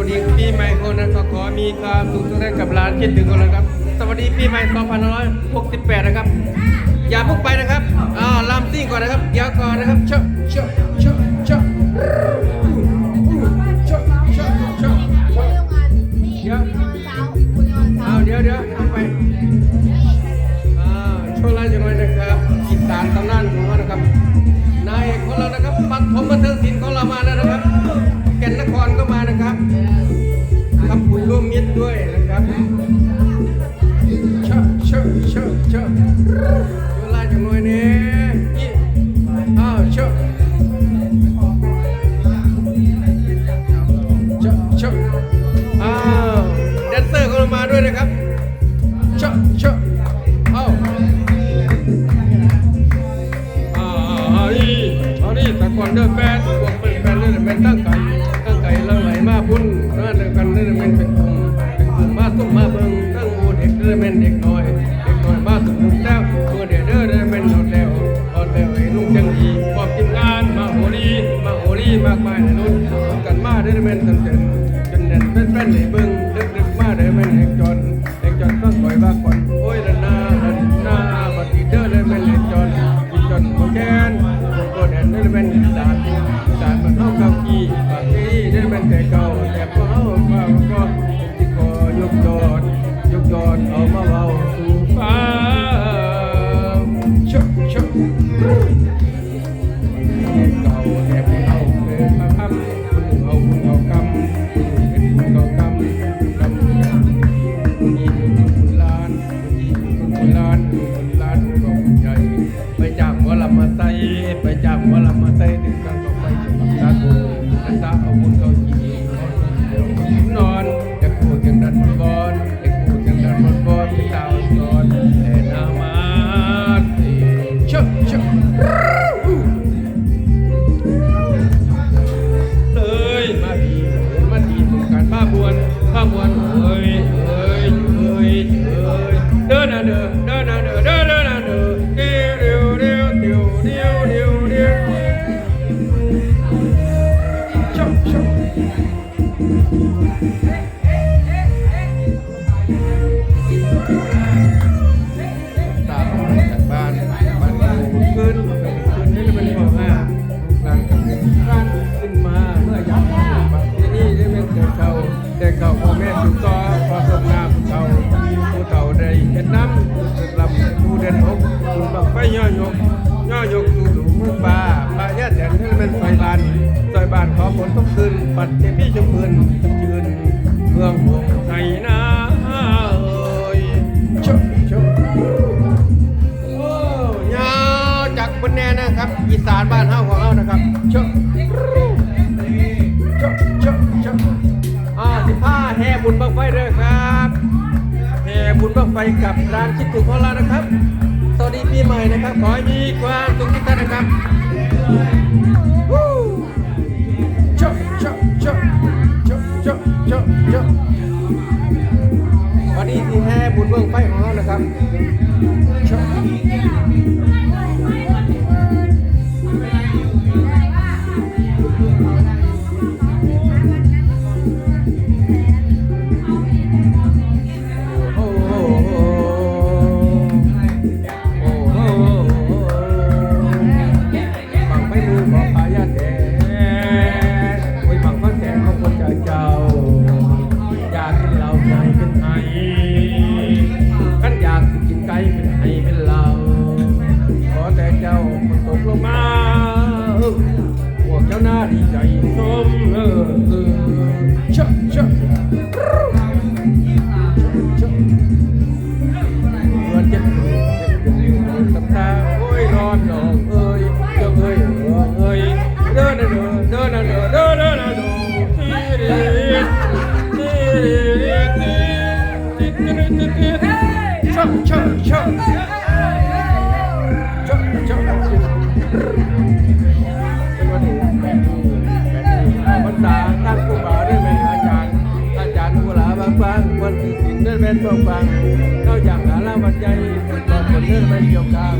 วัสดีปีใหม่คนนั้นขอมีความสุขทุกท่านกับร้านคิดถึงกันเลยครับ สวัสดีปีใหม่ 2568 นะครับ อย่าพุ่งไปนะครับอ่าลามซิ่งก่อนนะครับเดียวก่อนนะครับเชิะเชอะ Kağıt. มากมายในรุ่นกันมาได้เมนกันเต็มจนเด่นเป็นเป็นในเบื้อง ตามจากบ้านบ้นขึ้นขึ้นนี่เป็นของ่ะลักท่าขึ้นมาเมื่อยักษ์ที่นี่ได้เป็นเด็กเก่าเด็กเก่าพ่อแม่ถูกต่อพอสมน้ำเก่าผู้เก่าไเห็น้ำลำผู้เด่นหกคุกไฟย่อยกย่อยกดูดูมือป่าป่าแย่แต่นี่เป็นไฟลัน บ้านขอฝนต้องคืนปัดเจพี่จมพื้นยืนเมืองหงไทยนาเอ้ยชมชมโอ้ยาจากบนแน่นะครับ อีสานบ้านเฮาของเรานะครับชมชมชมชมอ่าสิบห้าแห่บุญบังไฟเลยครับแห่บุญบังไฟกับร้านคิดถึงของเรานะครับสวัสดีปีใหม่นะครับ ขอให้มีความสุขทุกท่านนะครับ เนาวันนี้ที่แห่บุญเมืองไฟของเรานะครับ Chug, chug, chug. นต้องฟังนอกจากหาล่าวันใจตอนคนเรื่องไม่เกี่ยวกับ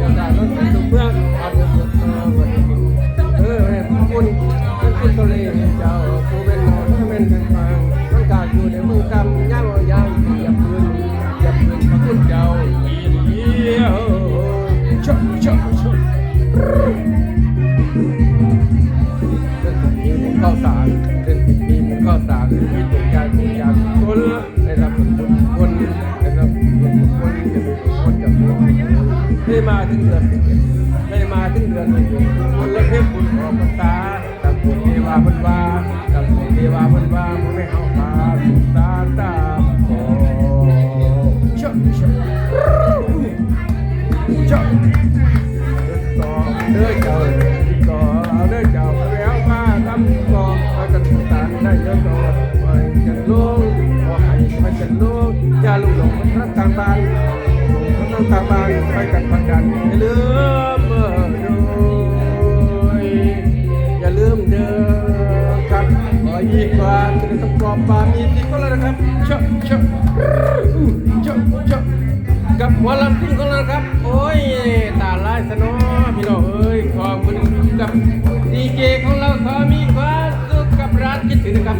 คนด่ารถไป็นตุ้มเพื่อนเอาเงินสดเออเออคุณคุณทะเลเจ้าผู้เป็นหมอท่านเป็น วาเพิ่นว่าบ่ให้เฮาาจะได้ต้องกรอบปามีสิก็แล้วนะครับเชอะเชอะเชอะเชอะกับหัวลำซิ่งของเรานะครับ โอ้ย ตาลายสนอพี่น้องเอ้ยขอบคุณกับดีเจของเราขอมีความสุขกับร้านคิดถึงนะครับ